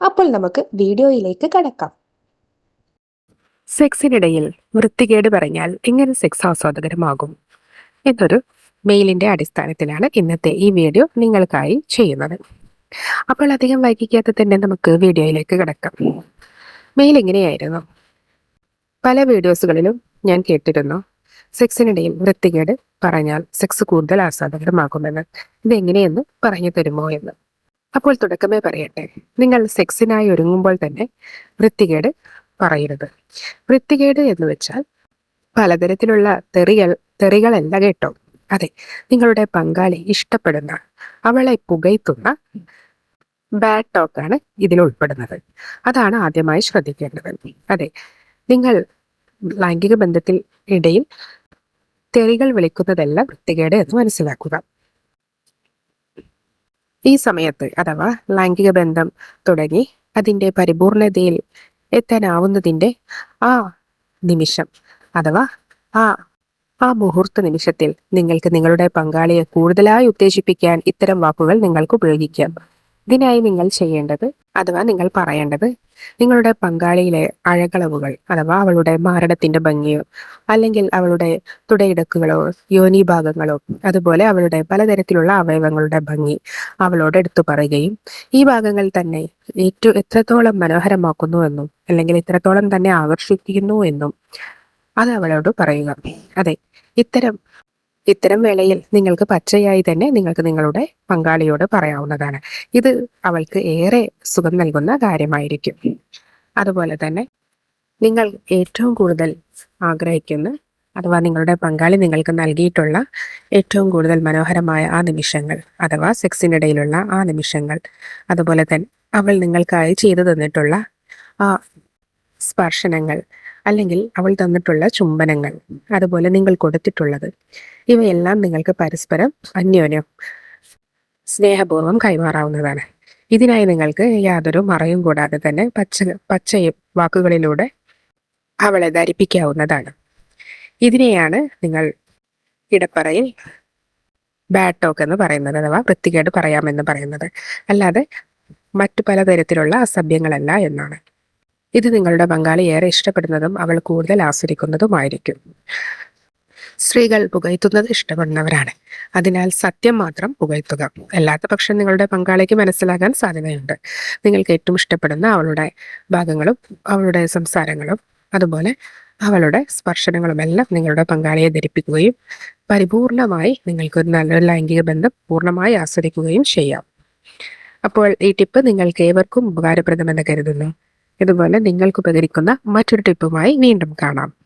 അപ്പോൾ നമുക്ക് വീഡിയോയിലേക്ക് കടക്കാം. സെക്സിനിടയിൽ വൃത്തികേട് പറഞ്ഞാൽ എങ്ങനെ സെക്സ് ആസ്വാദകരമാകും? എന്നൊരു മെയിലിന്റെ അടിസ്ഥാനത്തിലാണ് ഇന്നത്തെ ഈ വീഡിയോ നിങ്ങൾക്കായി ചെയ്യുന്നത്. അപ്പോൾ അധികം വൈകിക്കാതെ തന്നെ നമുക്ക് വീഡിയോയിലേക്ക് കിടക്കാം. മെയിൽ എങ്ങനെയായിരുന്നു? പല വീഡിയോസുകളിലും ഞാൻ കേട്ടിരുന്നു സെക്സിനിടയിൽ വൃത്തികേട് പറഞ്ഞാൽ സെക്സ് കൂടുതൽ ആസ്വാദകരമാകുമെന്ന്. ഇതെങ്ങനെയെന്ന് പറഞ്ഞു തരുമോ എന്ന്. അപ്പോൾ തുടക്കമേ പറയട്ടെ. നിങ്ങൾ സെക്സിനായി ഒരുങ്ങുമ്പോൾ തന്നെ വൃത്തികേട് പറയരുത്. വൃത്തികേട് എന്ന് വെച്ചാൽ പലതരത്തിലുള്ള തെറികൾ തെറികളല്ല കേട്ടോ. അതെ നിങ്ങളുടെ പങ്കാളി ഇഷ്ടപ്പെടുന്ന അവളെ പുകയ്ത്തുന്ന ബാഡ് ടോക്കാണ് ഇതിൽ ഉൾപ്പെടുന്നത്. അതാണ് ആദ്യമായി ശ്രദ്ധിക്കേണ്ടത്. അതെ നിങ്ങൾ ലൈംഗിക ബന്ധത്തിൽ ഇടയിൽ തെറികൾ വിളിക്കുന്നതെല്ലാം വൃത്തികേട് എന്ന് മനസ്സിലാക്കുക. ഈ സമയത്ത് അഥവാ ലൈംഗിക ബന്ധം തുടങ്ങി അതിന്റെ പരിപൂർണതയിൽ എത്താനാവുന്നതിന്റെ ആ നിമിഷം അഥവാ ആ ആ മുഹൂർത്ത നിമിഷത്തിൽ നിങ്ങൾക്ക് നിങ്ങളുടെ പങ്കാളിയെ കൂടുതലായി ഉത്തേജിപ്പിക്കാൻ ഇത്തരം വാക്കുകൾ നിങ്ങൾക്ക് ഉപയോഗിക്കാം. ഇതിനായി നിങ്ങൾ ചെയ്യേണ്ടത് അഥവാ നിങ്ങൾ പറയേണ്ടത് നിങ്ങളുടെ പങ്കാളിയിലെ അഴകളവുകൾ അഥവാ അവളുടെ മാരണത്തിന്റെ ഭംഗിയോ അല്ലെങ്കിൽ അവളുടെ തുടയിടക്കുകളോ യോനി ഭാഗങ്ങളോ അതുപോലെ അവളുടെ പലതരത്തിലുള്ള അവയവങ്ങളുടെ ഭംഗി അവളോട് എടുത്തു പറയുകയും ഈ ഭാഗങ്ങൾ തന്നെ ഏറ്റവും എത്രത്തോളം മനോഹരമാക്കുന്നു എന്നും അല്ലെങ്കിൽ എത്രത്തോളം തന്നെ ആകർഷിക്കുന്നു എന്നും അത് അവളോട് പറയുക. അതെ ഇത്തരം ഇത്തരം വേളയിൽ നിങ്ങൾക്ക് പച്ചയായി തന്നെ നിങ്ങൾക്ക് നിങ്ങളുടെ പങ്കാളിയോട് പറയാവുന്നതാണ്. ഇത് അവൾക്ക് ഏറെ സുഖം നൽകുന്ന കാര്യമായിരിക്കും. അതുപോലെ തന്നെ നിങ്ങൾ ഏറ്റവും കൂടുതൽ ആഗ്രഹിക്കുന്ന അഥവാ നിങ്ങളുടെ പങ്കാളി നിങ്ങൾക്ക് നൽകിയിട്ടുള്ള ഏറ്റവും കൂടുതൽ മനോഹരമായ ആ നിമിഷങ്ങൾ അഥവാ സെക്സിനിടയിലുള്ള ആ നിമിഷങ്ങൾ അതുപോലെ തന്നെ അവൾ നിങ്ങൾക്കായി ചെയ്തു തന്നിട്ടുള്ള ആ സ്പർശനങ്ങൾ അല്ലെങ്കിൽ അവൾ തന്നിട്ടുള്ള ചുംബനങ്ങൾ അതുപോലെ നിങ്ങൾ കൊടുത്തിട്ടുള്ളത്. ഇവയെല്ലാം നിങ്ങൾക്ക് പരസ്പരം അന്യോന്യം സ്നേഹപൂർവം കൈമാറാവുന്നതാണ്. ഇതിനായി നിങ്ങൾക്ക് യാതൊരു മറയും കൂടാതെ തന്നെ പച്ച പച്ച വാക്കുകളിലൂടെ അവളെ ധരിപ്പിക്കാവുന്നതാണ്. ഇതിനെയാണ് നിങ്ങൾ ഇടപ്പറയിൽ ബാഡ് ടോക്ക് എന്ന് പറയുന്നത് അഥവാ വൃത്തികേട് പറയാമെന്ന് പറയുന്നത്. അല്ലാതെ മറ്റു പലതരത്തിലുള്ള അസഭ്യങ്ങളല്ല എന്നാണ്. ഇത് നിങ്ങളുടെ പങ്കാളി ഏറെ ഇഷ്ടപ്പെടുന്നതും അവൾ കൂടുതൽ ആസ്വദിക്കുന്നതുമായിരിക്കും. സ്ത്രീകൾ പുകയത്തുന്നത് ഇഷ്ടപ്പെടുന്നവരാണ്. അതിനാൽ സത്യം മാത്രം പുകയത്തുക അല്ലാത്ത പക്ഷം നിങ്ങളുടെ പങ്കാളിക്ക് മനസ്സിലാകാൻ സാധ്യതയുണ്ട്. നിങ്ങൾക്ക് ഏറ്റവും ഇഷ്ടപ്പെടുന്ന അവളുടെ ഭാഗങ്ങളും അവളുടെ സംസാരങ്ങളും അതുപോലെ അവളുടെ സ്പർശനങ്ങളും എല്ലാം നിങ്ങളുടെ പങ്കാളിയെ ധരിപ്പിക്കുകയും പരിപൂർണമായി നിങ്ങൾക്ക് ഒരു നല്ലൊരു ലൈംഗിക ബന്ധം പൂർണമായി ആസ്വദിക്കുകയും ചെയ്യാം. അപ്പോൾ ഈ ടിപ്പ് നിങ്ങൾക്ക് ഏവർക്കും ഉപകാരപ്രദമെന്ന് കരുതുന്നു. ഇതുപോലെ നിങ്ങൾക്ക് ഉപകരിക്കുന്ന മറ്റൊരു ടിപ്പുമായി വീണ്ടും കാണാം.